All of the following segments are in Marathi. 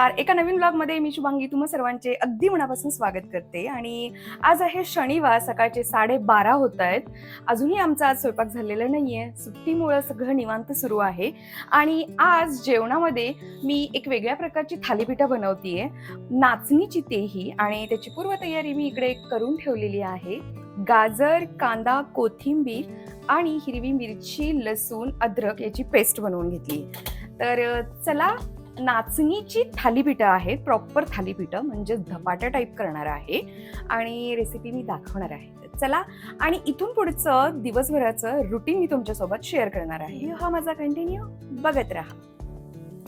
नमस्कार. एका नवीन ब्लॉगमध्ये मी शुभांगी. तुम्हा सर्वांचे अगदी मनापासून स्वागत करते. आणि आज आहे शनिवार सकाळचे साडेबारा होत आहेत अजूनही आमचा आज स्वयंपाक झालेला नाहीये. सुट्टीमुळं सगळं निवांत सुरू आहे. आणि आज जेवणामध्ये मी एक वेगळ्या प्रकारची थालीपीठं बनवतीये. नाचणीची तेही. आणि त्याची पूर्वतयारी मी इकडे करून ठेवलेली आहे. गाजर कांदा कोथिंबीर आणि हिरवी मिरची लसूण अद्रक याची पेस्ट बनवून घेतली. तर चला नाचणीची थालीपीठं आहेत प्रॉपर थालीपीठं म्हणजे धपाट्या टाईप करणार आहे. आणि रेसिपी मी दाखवणार आहे. चला आणि इथून पुढचं दिवसभराचं रुटीन मी तुमच्यासोबत शेअर करणार आहे. हा माझा कंटिन्यू बघत राहा.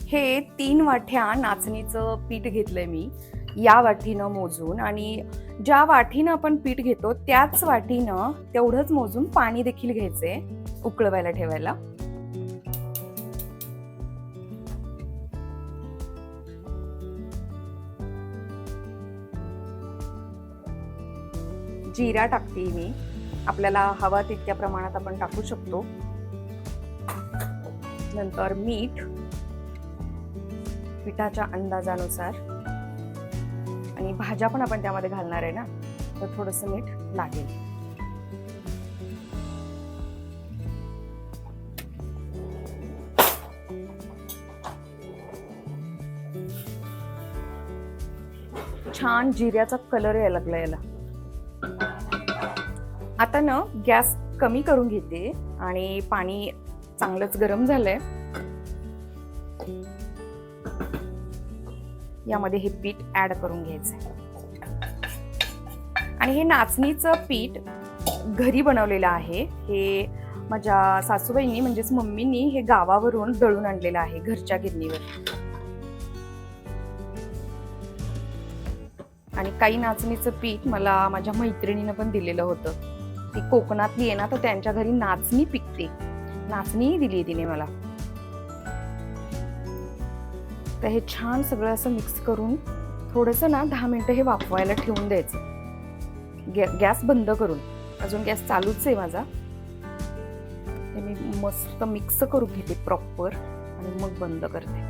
हे तीन वाट्या नाचणीचं पीठ घेतलंय मी. या वाटीनं मोजून आणि ज्या वाटीनं आपण पीठ घेतो त्याच वाटीनं तेवढंच मोजून पाणी देखील घ्यायचंय उकळवायला ठेवायला. जिरा टाकते मी. आपल्याला हवा तितक्या प्रमाणात आपण टाकू शकतो. नंतर मीठ पिठाच्या अंदाजानुसार. आणि भाज्या पण आपण त्यामध्ये घालणार आहे ना तर थोडस मीठ लागेल. छान जिऱ्याचा कलर यायला लागला याला. आता ना गॅस कमी करून घेते आणि पाणी चांगलंच गरम झालंय. यामध्ये हे पीठ ऍड करून घ्यायचंय. आणि हे नाचणीचं पीठ घरी बनवलेलं आहे. हे माझ्या सासूबाईंनी म्हणजेच मम्मीनी हे गावावरून दळून आणलेलं आहे घरच्या गिरणीवर. आणि काही नाचणीचं पीठ मला माझ्या मैत्रिणीनं पण दिलेलं होतं. ती कोकणातली आहे ना तर त्यांच्या घरी नाचणी पिकते. नाचणीही दिली आहे तिने मला. तर हे छान सगळं असं मिक्स करून थोडंसं ना दहा मिनटं हे वाफवायला ठेवून द्यायचं. गॅ गॅस बंद करून. अजून गॅस चालूच आहे माझा. हे मी मस्त मिक्स करून घेते प्रॉपर आणि मग बंद करते.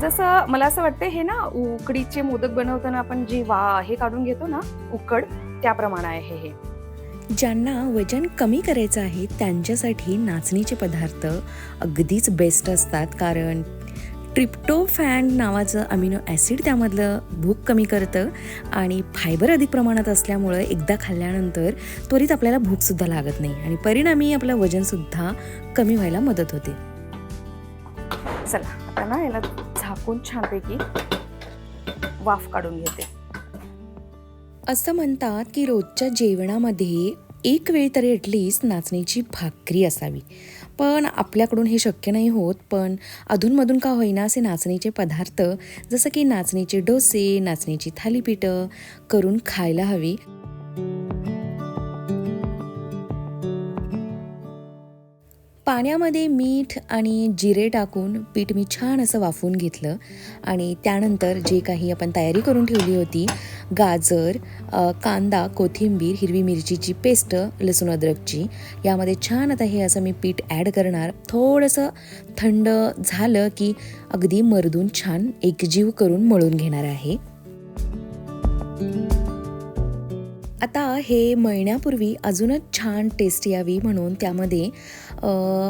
जसं मला असं वाटतं हे ना उकडीचे मोदक बनवताना आपण जे वा हे काढून घेतो ना उकड त्याप्रमाणे आहे हे. ज्यांना वजन कमी करायचं आहे त्यांच्यासाठी नाचणीचे पदार्थ अगदीच बेस्ट असतात. कारण ट्रिप्टोफॅन नावाचं अमिनो ॲसिड त्यामधलं भूक कमी करतं आणि फायबर अधिक प्रमाणात असल्यामुळं एकदा खाल्ल्यानंतर त्वरित आपल्याला भूकसुद्धा लागत नाही आणि परिणामी आपलं वजनसुद्धा कमी व्हायला मदत होते. चला आता ना याला झाकून छानपैकी वाफ काढून घेते. असं म्हणतात की रोजच्या जेवणामध्ये एक वेळ तरी ॲटलीस्ट नाचणीची भाकरी असावी. पण आपल्याकडून हे शक्य नाही होत पण अधूनमधून का होईना असे नाचणीचे पदार्थ जसं की नाचणीचे डोसे नाचणीची थालीपीठं करून खायला हवी. पाण्यामध्ये मीठ आणि जिरे टाकून पीठ मी छान असं वाफवून घेतलं. आणि त्यानंतर जे काही आपण तयारी करून ठेवली होती गाजर कांदा कोथिंबीर हिरवी मिरचीची पेस्ट लसूण अद्रकची यामध्ये छान आता हे असं मी पीठ ॲड करणार. थोडंसं थंड झालं की अगदी मर्दून छान एकजीव करून मळून घेणार आहे. आता हे मळण्यापूर्वी अजूनच छान टेस्ट यावी म्हणून त्यामध्ये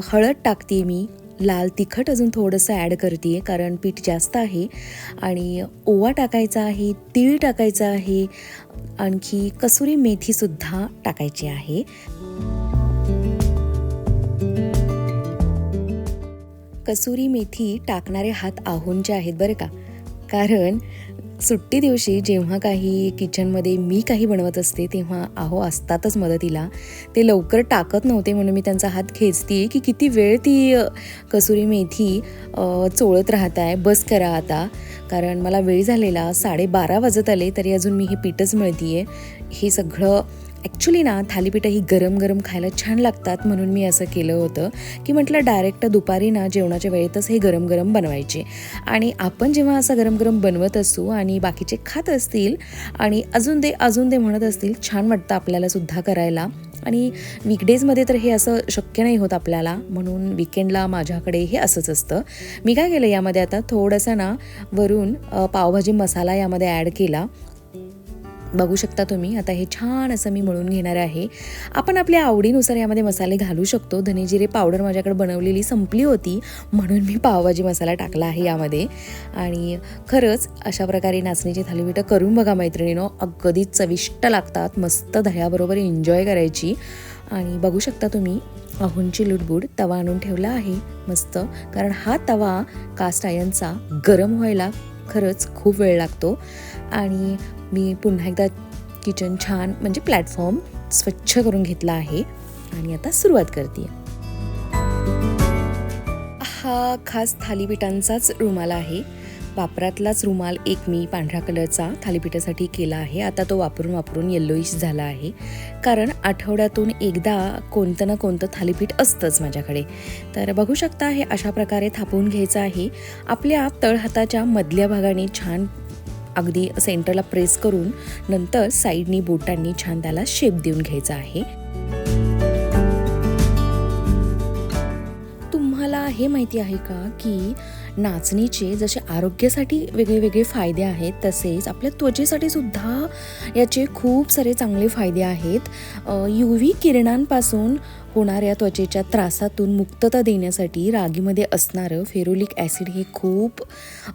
हळद टाकते मी. लाल तिखट अजून थोडंसं ॲड करते कारण पीठ जास्त आहे. आणि ओवा टाकायचा आहे तीळ टाकायचं आहे आणखी कसुरी मेथीसुद्धा टाकायची आहे. कसुरी मेथी टाकणारे हात आहोंचे आहेत बरं का? कारण सुट्टी दिवशी जेव्हा काही किचनमध्ये मी काही बनवत असते तेव्हा आहो असतातच मदतीला. ते लवकर टाकत नव्हते म्हणून मी त्यांचा हात खेचते की किती वेळ ती कसुरी मेथी चोळत राहत आहे बस करा आता. कारण मला वेळ झालेला साडेबारा वाजत आले तरी अजून मी हे पीठच मिळते आहे हे सगळं ॲक्च्युली ना थालीपीठं ही गरम गरम खायला छान लागतात म्हणून मी असं केलं होतं की म्हटलं डायरेक्ट दुपारी ना जेवणाच्या वेळेतच हे गरम गरम बनवायचे. आणि आपण जेव्हा असं गरम गरम बनवत असू आणि बाकीचे खात असतील आणि अजून ते अजून ते म्हणत असतील छान वाटतं आपल्याला सुद्धा करायला. आणि विकडेजमध्ये तर हे असं शक्य नाही होत आपल्याला. म्हणून विकेंडला माझ्याकडे हे असंच असतं. मी काय केलं यामध्ये आता? थोडंसं ना वरून पावभाजी मसाला यामध्ये ॲड केला. बघू शकता तुम्ही. आता हे छान असं मी मळून घेणार आहे. आपण आपल्या आवडीनुसार यामध्ये मसाले घालू शकतो. धनेजिरे पावडर माझ्याकडे बनवलेली संपली होती. म्हणून मी पावभाजी मसाला टाकला आहे यामध्ये. आणि खरंच अशा प्रकारे नाचणीची थालीपीठं करून बघा मैत्रिणीनो. अगदी चविष्ट लागतात. मस्त दह्याबरोबर एन्जॉय करायची. आणि बघू शकता तुम्ही अहोंची लुडबुड तवा आणून ठेवला आहे. मस्त. कारण हा तवा कास्ट आयनचा गरम व्हायला खरंच खूप वेळ लागतो. आणि मी पुन्हा एकदा किचन छान म्हणजे प्लॅटफॉर्म स्वच्छ करून घेतला आहे आणि आता सुरुवात करते हा खास थालीपीठांचाच रुमाल आहे. वापरातलाच रुमाल एक मी पांढऱ्या कलरचा थालीपीठासाठी केला आहे. आता तो वापरून वापरून येल्लोईश झाला आहे. कारण आठवड्यातून एकदा कोणतं ना कोणतं थालीपीठ असतंच माझ्याकडे. तर बघू शकता हे अशा प्रकारे थापवून घ्यायचं आहे. आपल्या तळहाताच्या मधल्या भागाने छान अगदी सेंटरला प्रेस करून नंतर साईडनी बोटांनी छान त्याला शेप देऊन घ्यायचा आहे. तुम्हाला हे माहिती आहे का की नाचणीचे जसे आरोग्यासाठी वेगळे वेगळे फायदे आहेत तसेच आपल्या त्वचेसाठी सुद्धा याचे खूप सारे चांगले फायदे आहेत. यू व्ही किरणांपासून होणाऱ्या त्वचेच्या त्रासातून मुक्तता देण्यासाठी रागीमध्ये असणारं फेरोलिक ॲसिड हे खूप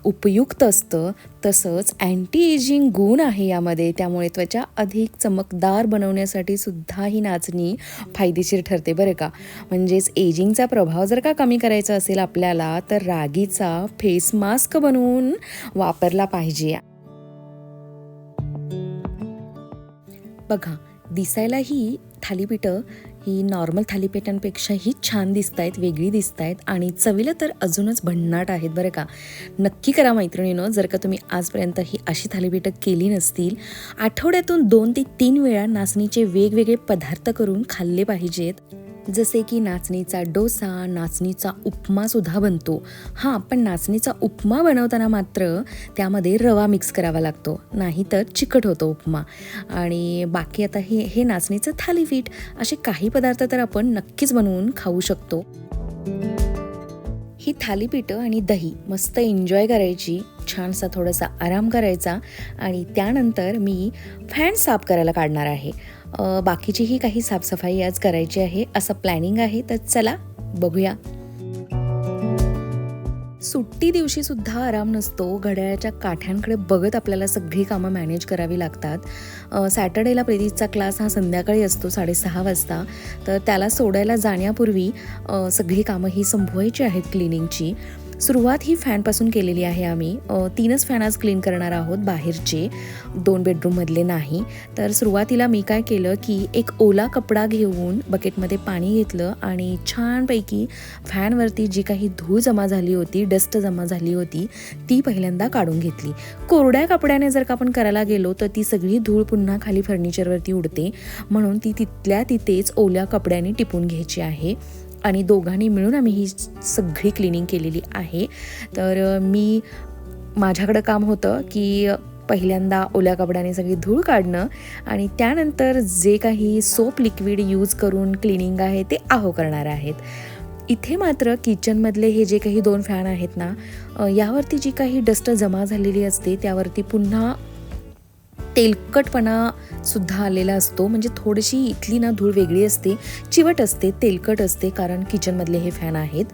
उपयुक्त असतं. तसंच अँटी एजिंग गुण आहे यामध्ये. त्यामुळे त्वचा अधिक चमकदार बनवण्यासाठी सुद्धा ही नाचणी फायदेशीर ठरते बरं का. म्हणजेच एजिंगचा प्रभाव जर का कमी करायचा असेल आपल्याला तर रागीचा फेस मास्क बनवून वापरला पाहिजे. बघा दिसायलाही थालीपीठं ही नॉर्मल थालीपीठांपेक्षाही छान दिसत आहेत वेगळी दिसत आहेत आणि चवीला तर अजूनच भन्नाट आहेत बरं का. नक्की करा मैत्रिणीनं जर का तुम्ही आजपर्यंत ही अशी थालीपीठं केली नसतील आठवड्यातून दोन ते तीन वेळा नाचणीचे वेगवेगळे पदार्थ करून खाल्ले पाहिजेत. जसे की नाचणीचा डोसा नाचणीचा उपमासुद्धा बनतो. हां पण नाचणीचा उपमा बनवताना मात्र त्यामध्ये रवा मिक्स करावा लागतो. नाहीतर चिकट होतो उपमा. आणि बाकी आता हे हे नाचणीचं थालीपीठ असे काही पदार्थ तर आपण नक्कीच बनवून खाऊ शकतो. ही थालीपीठं आणि दही मस्त एन्जॉय करायची. छानसा थोडासा आराम करायचा आणि त्यानंतर मी फॅन साफ करायला काढणार आहे. बाकीचीही काही साफसफाई आज करायची आहे असं प्लॅनिंग आहे तर चला बघूया. सुट्टी दिवशी सुद्धा आराम नसतो. घड्याळाच्या काठ्यांकडे बघत आपल्याला सगळी कामं मॅनेज करावी लागतात. सॅटर्डेला प्रीतीचा क्लास हा संध्याकाळी असतो साडेसहा वाजता. तर त्याला सोडायला जाण्यापूर्वी सगळी कामं ही संपवायची आहेत क्लिनिंगची. सुरुवात ही फॅनपासून केलेली आहे आम्ही. तीनच फॅन आज क्लीन करणार आहोत बाहेरचे. दोन बेडरूममधले नाही. तर सुरुवातीला मी काय केलं की एक ओला कपडा घेऊन बकेटमध्ये पाणी घेतलं आणि छानपैकी फॅनवरती जी काही धूळ जमा झाली होती डस्ट जमा झाली होती ती पहिल्यांदा काढून घेतली. कोरड्या कपड्याने जर का आपण करायला गेलो तर ती सगळी धूळ पुन्हा खाली फर्निचरवरती उडते. म्हणून ती तिथल्या तिथेच ओल्या कपड्याने टिपून घ्यायची आहे. आणि दोघांनी मिळून आम्ही ही सगळी क्लिनिंग केलेली आहे. तर मी माझ्याकडं काम होतं की पहिल्यांदा ओल्या कपड्याने सगळी धूळ काढणं आणि त्यानंतर जे काही सोप लिक्विड यूज करून क्लिनिंग आहे ते आहो करणार आहेत. इथे मात्र किचनमधले हे जे काही दोन फॅन आहेत ना यावरती जी काही डस्ट जमा झालेली असते त्यावरती पुन्हा तेलकटपणा सुद्धा आलेला असतो. म्हणजे थोडीशी इथली ना धूळ वेगळी असते चिवट असते तेलकट असते कारण किचनमधले हे फॅन आहेत.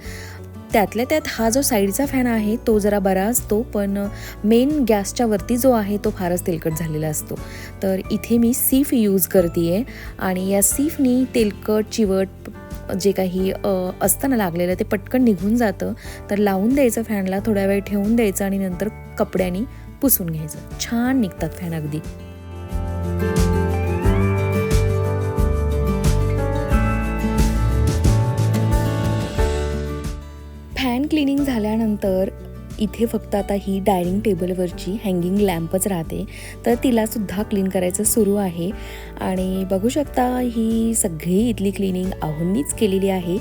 त्यातल्या त्यात हा जो साईडचा फॅन आहे तो जरा बरा असतो पण मेन गॅसच्या वरती जो आहे तो फारच तेलकट झालेला असतो. तर इथे मी सीफ यूज करते आहे आणि या सीफनी तेलकट चिवट जे काही असताना लागलेलं ते पटकन निघून जातं. तर लावून द्यायचं फॅनला थोड्या वेळ ठेवून द्यायचं आणि नंतर कपड्यानी पुसून घ्यायचं. छान निघतात फॅन अगदी. फॅन क्लिनिंग झाल्यानंतर इथे फक्त आता ही डायनिंग टेबलवरची हँगिंग लॅम्पच राहते. तर तिलासुद्धा क्लीन करायचं सुरू आहे. आणि बघू शकता ही सगळी इथली क्लिनिंग आहोंनीच केलेली आहे.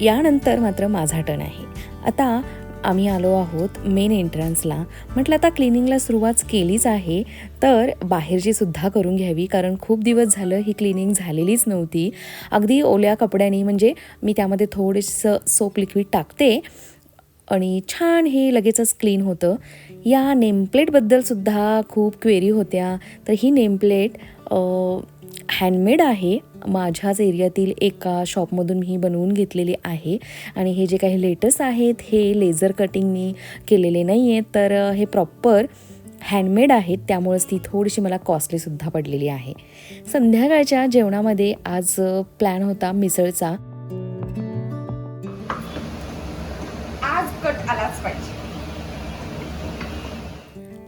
यानंतर मात्र माझा टर्न आहे. आता आम्ही आलो आहोत मेन एंट्रन्सला म्हटलं आता क्लिनिंगला सुरुवात केलीच आहे तर बाहेरची सुद्धा करून घ्यावी कारण खूप दिवस झालं ही क्लिनिंग झालेलीच नव्हती. अगदी ओल्या कपड्याने म्हणजे मी त्यामध्ये थोडंसं सोप लिक्विड टाकते आणि छान हे लगेचच क्लीन होतं. या नेमप्लेटबद्दलसुद्धा खूप क्वेरी होत्या. तर ही नेमप्लेट हँडमेड आहे. माझ्याच एरियातील एका शॉपमधून मी ही बनवून घेतलेली आहे. आणि हे जे काही लेटेस्ट आहेत हे लेझर कटिंगनी केलेले नाही आहेत तर हे प्रॉपर हँडमेड आहेत. त्यामुळेच ती थोडीशी मला कॉस्टलीसुद्धा पडलेली आहे. संध्याकाळच्या जेवणामध्ये आज प्लॅन होता मिसळचा. आज कट आलाच पाहिजे.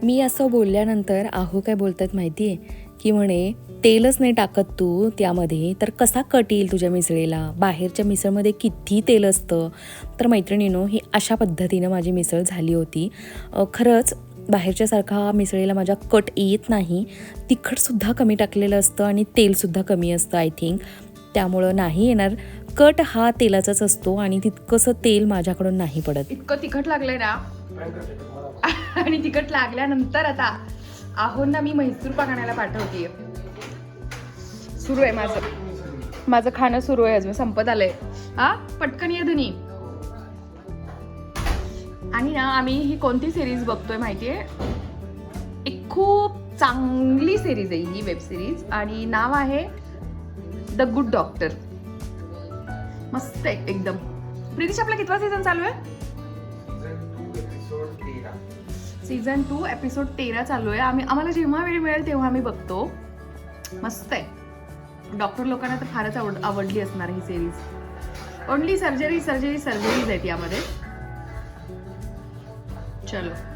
मी असं बोलल्यानंतर आहो काय बोलतात माहिती आहे की म्हणे तेलच नाही टाकत तू त्यामध्ये. तर कसा कट येईल तुझ्या मिसळीला? बाहेरच्या मिसळमध्ये किती तेल असतं? तर मैत्रिणीनो ही अशा पद्धतीनं माझी मिसळ झाली होती. खरंच बाहेरच्यासारखा मिसळीला माझ्या कट येत नाही. तिखटसुद्धा कमी टाकलेलं असतं आणि तेलसुद्धा कमी असतं आय थिंक त्यामुळं नाही येणार. कट हा तेलाचाच असतो आणि तितकंसं तेल माझ्याकडून नाही पडत. इतकं तिखट लागलंय ना. आणि तिखट लागल्यानंतर आता आहोंना मी म्हैसूर पाक आणायला पाठवतीये. सुरू आहे माझं. माझं खाणं सुरू आहे अजून संपत आलंय. हा? पटकन ये धनी. आणि ना आम्ही ही कोणती सिरीज बघतोय माहितीये? एक खूप चांगली सिरीज आहे ही वेब सिरीज आणि नाव आहे द गुड डॉक्टर मस्त आहे एकदम. प्रितीश आपला कितवा सीझन चालू आहे? सीझन टू एपिसोड तेरा चालू आहे. आम्ही आम्हाला जेव्हा वेळ मिळेल तेव्हा आम्ही बघतो. मस्त आहे. डॉक्टर लोकांना तर फारच आवड आवडली असणार ही series only surgery surgery surgeries आहेत यामध्ये. चलो.